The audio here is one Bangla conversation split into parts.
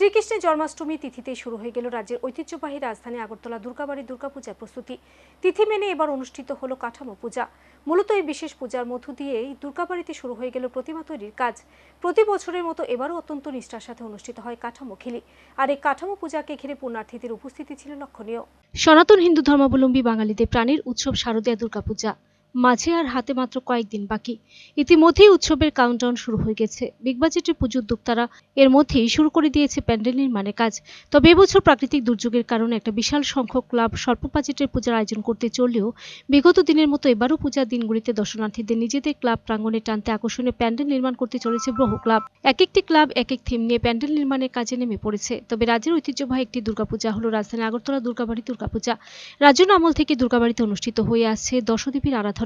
শ্রীকৃষ্ণের জন্মাষ্টমী তিথিতে শুরু হয়ে গেল রাজ্যের ঐতিহ্যবাহী রাজধানী আগরতলা দুর্গাবাড়ি দুর্গাপূজার প্রস্তুতি। তিথি মেনে এবার অনুষ্ঠিত হলো কাঠামো পূজা। মূলত এই বিশেষ পূজার মধ্য দিয়েই দুর্গাবাড়িতে শুরু হয়ে গেল প্রতিমা তৈরির কাজ। প্রতি বছরের মতো এবারও অত্যন্ত নিষ্ঠার সাথে অনুষ্ঠিত হয় কাঠামো খিলি। আর এই কাঠামো পূজাকে ঘিরে পুণ্যার্থীদের উপস্থিতি ছিল লক্ষণীয়। সনাতন হিন্দু ধর্মাবলম্বী বাঙালিদের প্রাণীর উৎসব শারদীয়া দুর্গাপূজা। মাঝে আর হাতে মাত্র কয়েকদিন বাকি। ইতিমধ্যেই উৎসবের কাউন্টডাউন শুরু হয়ে গেছে। বিগ বাজেটের পুজোর উদ্যোক্তারা এর মধ্যেই শুরু করে দিয়েছে প্যান্ডেল নির্মাণের কাজ। তবে এবছর প্রাকৃতিক দুর্যোগের কারণে একটা বিশাল সংখ্যক ক্লাব স্বল্প বাজেটের পূজার আয়োজন করতে চললেও বিগত দিনের মতো এবারও পূজার দিনগুলিতে দর্শনার্থীদের নিজেদের ক্লাব প্রাঙ্গণে টানতে আকর্ষণীয় প্যান্ডেল নির্মাণ করতে চলেছে বহু ক্লাব এক একটি ক্লাব এক এক থিম নিয়ে প্যান্ডেল নির্মাণের কাজে নেমে পড়েছে। তবে রাজ্যের ঐতিহ্যবাহী একটি দুর্গাপূজা হলো রাজধানী আগরতলা দুর্গাবাড়ি দুর্গাপূজা। রাজ্য আমল থেকে দুর্গাবাড়িতে অনুষ্ঠিত হয়ে আসছে দশদেবীর আরাধনা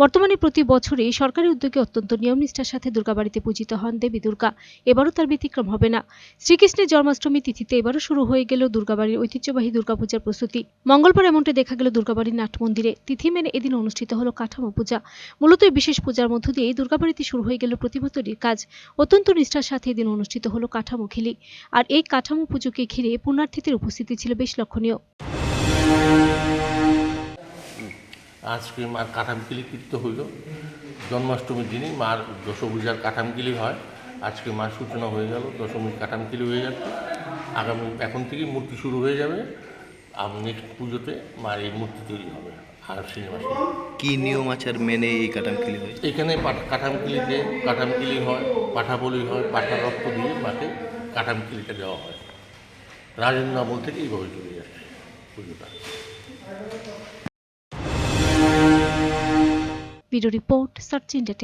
বর্তমানে প্রতি বছরই সরকারি উদ্যোগে অত্যন্ত নিয়মনিষ্ঠার সাথে দুর্গাবাড়িতে পূজিত হন দেবী দুর্গা। এবারও তার ব্যতিক্রম হবে না। শ্রীকৃষ্ণের জন্মাষ্টমী তিথিতে এবারও শুরু হয়ে গেল দুর্গাবাড়ির ঐতিহ্যবাহী দুর্গাপূজার প্রস্তুতি। মঙ্গলবার এমনটা দেখা গেল দুর্গাবাড়ির নাট মন্দিরে। তিথি মেনে এদিন অনুষ্ঠিত হলো কাঠামো পূজা। মূলত বিশেষ পূজার মধ্য দিয়ে দুর্গাবাড়িতে শুরু হয়ে গেল প্রতিমা তৈরির কাজ। অত্যন্ত নিষ্ঠার সাথে এদিন অনুষ্ঠিত হলো কাঠামো খিলি। আর এই কাঠামো পুজোকে ঘিরে পুণ্যার্থীদের উপস্থিতি ছিল বেশ লক্ষণীয়। আজকে মার কাঠামকিলি কীর্ত হইল। জন্মাষ্টমীর দিনই মার দশভূজার কাঠামকিলি হয়। আজকে মার সূচনা হয়ে গেল দশমীর কাঠামকিলি হয়ে যাচ্ছে। আগামী এখন থেকেই মূর্তি শুরু হয়ে যাবে। আর নেক্সট পুজোতে মার এই মূর্তি তৈরি হবে আর শ্রীনিবাস কি নিয়ম আচার মেনে এই কাঠামকিলি হয় এখানে পাঠ- কাঠামকিলিতে কাঠামকিলি হয় পাঠাবলি হয় পাঠা রক্ত দিয়ে মাকে কাঠামকিলিটা দেওয়া হয়। রাজেন্দ্র আমল থেকে এইভাবে চলে যাচ্ছে। পুজোটা। Bureau report search India